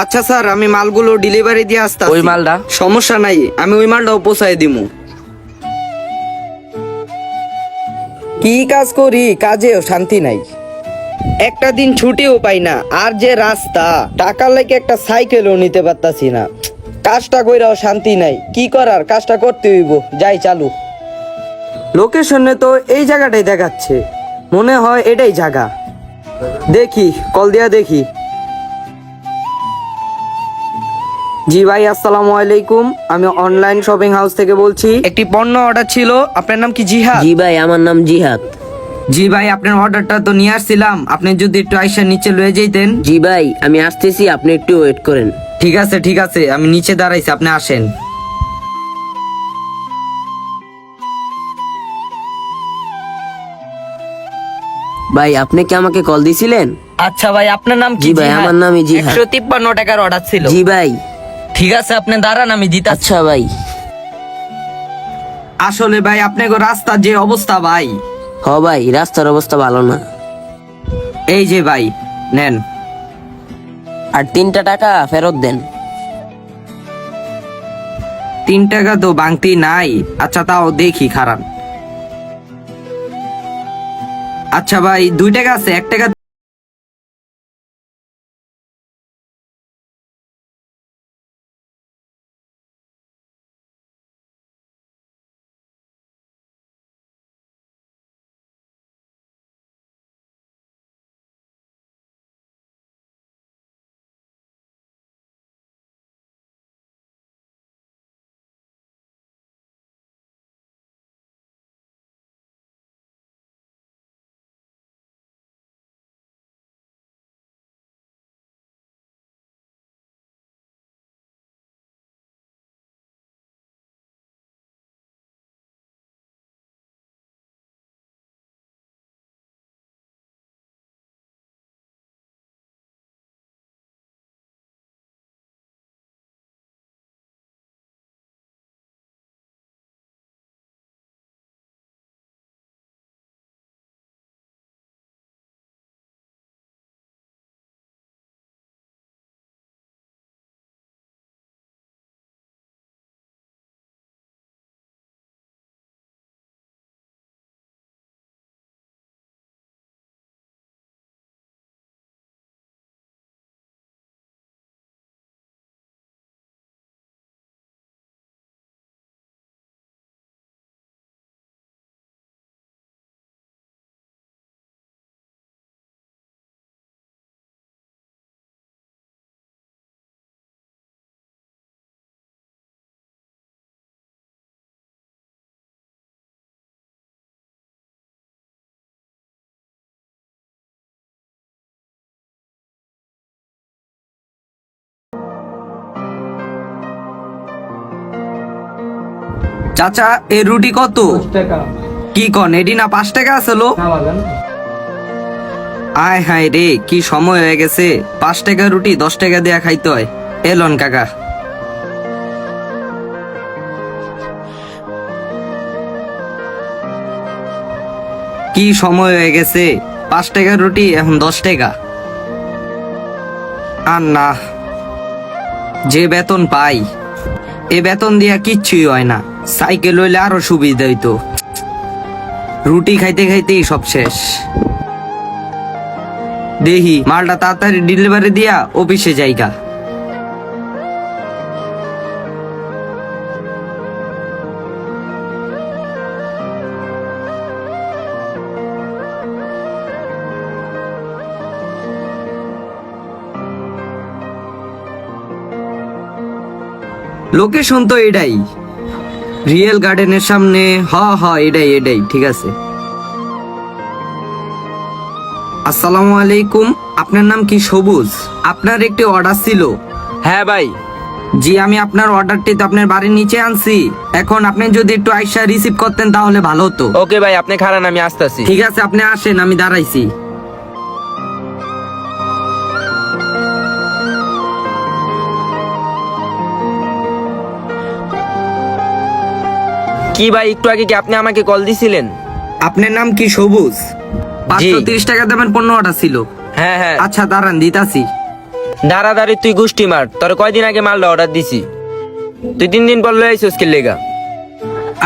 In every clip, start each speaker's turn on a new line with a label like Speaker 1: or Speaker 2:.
Speaker 1: আচ্ছা স্যার আমি মালগুলো ডেলিভারি দিয়ে আসতে
Speaker 2: ওই মালটা?
Speaker 1: সমস্যা নাই আমি ওই মালটাও পৌঁছায় দিমু। কি কাজ করি? কাজেও শান্তি নাই। একটা দিন ছুটিও পাই না আর যে রাস্তা টাকার লাগে একটা সাইকেলও নিতে পারতাছি না। কাজটা কইরাও শান্তি নাই কি করার? কাজটা করতে হইব যাই চালু। লোকেশনে তো এই জায়গাটাই দেখাচ্ছে মনে হয় এটাই জায়গা। দেখি কল দিয়া দেখি। জি ভাই আসসালামু আলাইকুম। আমি অনলাইন শপিং হাউস থেকে বলছি। একটি পণ্য অর্ডার ছিল আপনার নাম কি জিহাদ?
Speaker 3: জি ভাই আমার নাম জিহাদ।
Speaker 1: জি ভাই আপনার অর্ডারটা তো নিয়ে আসছিলাম। আপনি যদি একটু আইসা নিচে লয়ে যেতেন
Speaker 3: জি ভাই আমি আসতেছি আপনি একটু ওয়েট করেন।
Speaker 1: ঠিক আছে ঠিক আছে আমি নিচে দাঁড়াইছি আপনি আসেন।
Speaker 3: ভাই আপনি কি আমাকে কল দিছিলেন?
Speaker 1: আচ্ছা ভাই আপনার নাম কি
Speaker 3: জি ভাই, আমার নামই জিহাদ।
Speaker 1: একশো তিপ্পান্ন টাকার অর্ডার ছিল।
Speaker 3: জি ভাই।
Speaker 1: ঠিক আছে আপনি দাঁড়ান আমি দিতে
Speaker 3: আচ্ছা ভাই।
Speaker 1: আসলে ভাই আপনাকে রাস্তার যে অবস্থা ভাই।
Speaker 3: হ ভাই রাস্তার অবস্থা ভালো না।
Speaker 1: এই যে ভাই নেন।
Speaker 3: আর তিনটা টাকা ফেরত দেন।
Speaker 1: তিন টাকা তো বাংতি নাই। আচ্ছা তাও দেখি খারাপ আচ্ছা ভাই দুই টাকা আছে এক টাকা চাচা এই রুটি কত? কি কন এডি না পাঁচ টাকা আসলো আয় হায় রে কি সময় হয়ে গেছে। পাঁচ টাকা রুটি দশ টাকা দেয়া খাইতে হয়। এলন কাকা। কি সময় হয়ে গেছে? পাঁচ টাকার রুটি এখন দশ টাকা। আর না যে বেতন পাই এ বেতন দিয়া কিচ্ছুই হয় না। সাইকেল হইলে আরও সুবিধা হইতো। রুটি খাইতে খাইতেই সব শেষ। দেহি, মালটা তাড়াতাড়ি ডেলিভারি দিয়া অফিসে যাইগা। লোকেশন তো এটাই। রিয়েল গার্ডেনের সামনে হ হ এটাই এটাই ঠিক আছে। আসসালামু আলাইকুম আপনার নাম কি সবুজ? আপনার একটি অর্ডার ছিল।
Speaker 2: হ্যাঁ ভাই।
Speaker 1: জি আমি আপনার অর্ডারটি তো আপনার বাড়ির নিচে আনছি। এখন আপনি যদি একটু আইসা রিসিভ করতেন তাহলে ভালো হতো।
Speaker 2: ওকে ভাই আপনি খারান আমি আসতেছি।
Speaker 1: ঠিক আছে আপনি আসেন আমি দাঁড়াইছি।
Speaker 2: কি ভাই একটু আগে কি আপনি আমাকে কল দিছিলেন?
Speaker 1: আপনার নাম কি সবুজ? পাঁচশো তিরিশ টাকা দামের পণ্য অর্ডার ছিল।
Speaker 2: হ্যাঁ হ্যাঁ।
Speaker 1: আচ্ছা দাঁড়ান দিতাছি।
Speaker 2: দাঁড়া দাঁড়াদাঁড়ি তুই গুষ্টি মার। তোর কয়দিন আগে মালটা অর্ডার দিছি। তুই তিন দিন পর লই আইসিস কি লেগা।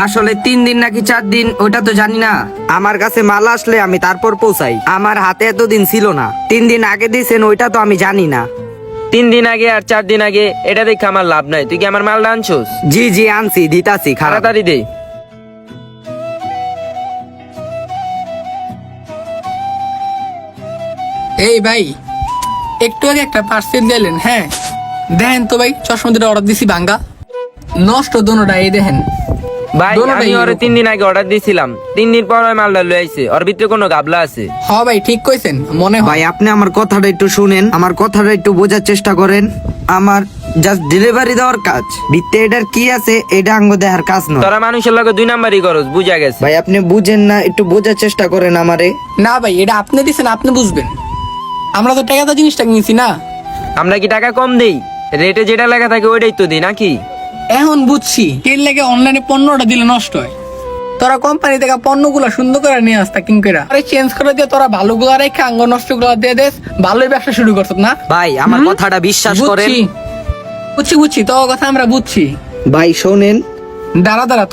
Speaker 1: আসলে তিন দিন নাকি চার দিন ওটা তো জানি না। আমার কাছে মাল আসলে আমি তারপর পৌঁছাই। আমার হাতে এতদিন ছিল না। তিন দিন আগে দিয়েছেন ওইটা তো আমি জানি না।
Speaker 2: তিন দিন আগে আর চার দিন আগে এটা দেখে আমার লাভ নাই। তুই কি আমার মালটা আনছোস?
Speaker 1: জি জি আনছি দিতাছি খারাপ।
Speaker 2: তাড়াতাড়ি দে।
Speaker 4: এই ভাই একটু আগে একটা পার্সেল দিলেন হ্যাঁ? দেখেন তো ভাই চশমা দুটো অর্ডার দিছি ভাঙ্গা। নষ্ট দোনোটা এই দেখেন।
Speaker 2: ভাই আমি ওরে। তিন দিন আগে অর্ডার দিছিলাম। তিন দিন পর ওই মালটা লই আইছে। ওর ভিতরে কোনো গাবলা আছে।
Speaker 4: হ ভাই ঠিক কইছেন মনে হয়।
Speaker 1: ভাই আপনি আমার কথাটা একটু শুনেন আমার কথাটা একটু বোঝার চেষ্টা করেন। আমার জাস্ট ডেলিভারি দেওয়ার কাজ। ভিত্তে এটার কি আছে এটা আঙ্গ দেখার কাজ নয়।
Speaker 2: তোরা মানুষের লগে দুই নাম্বারই করস বুঝা গেছে।
Speaker 1: ভাই আপনি বুঝেন না একটু বোঝার চেষ্টা করেন আমারে।
Speaker 4: না ভাই এটা আপনি দিছেন আপনি বুঝবেন। আমরা তো টাকাটা জিনিসটা কিনছি না।
Speaker 2: আমরা কি টাকা কম দেই? রেটে যেটা লেখা থাকে ওইটাই তো দিই নাকি?
Speaker 4: এখন বুঝছি তেল লেগে অনলাইনে পণ্যটা দিলে নষ্ট হয়। তোরা কোম্পানি থেকে পণ্যগুলো সুন্দর করে নিয়ে আসতা কিং করে আরে চেঞ্জ করে দিয়ে তোরা ভালোগুলো রেখে আঙ্গ নষ্টগুলো দিয়ে দেস ভালোই ব্যবসা শুরু করছ না?
Speaker 1: ভাই আমার কথাটা বিশ্বাস করেন।
Speaker 4: বুঝছি। বুঝছি বুঝছি তো কথা আমরা বুঝছি।
Speaker 1: ভাই শোনেন।
Speaker 4: দাঁড়া দাঁড়া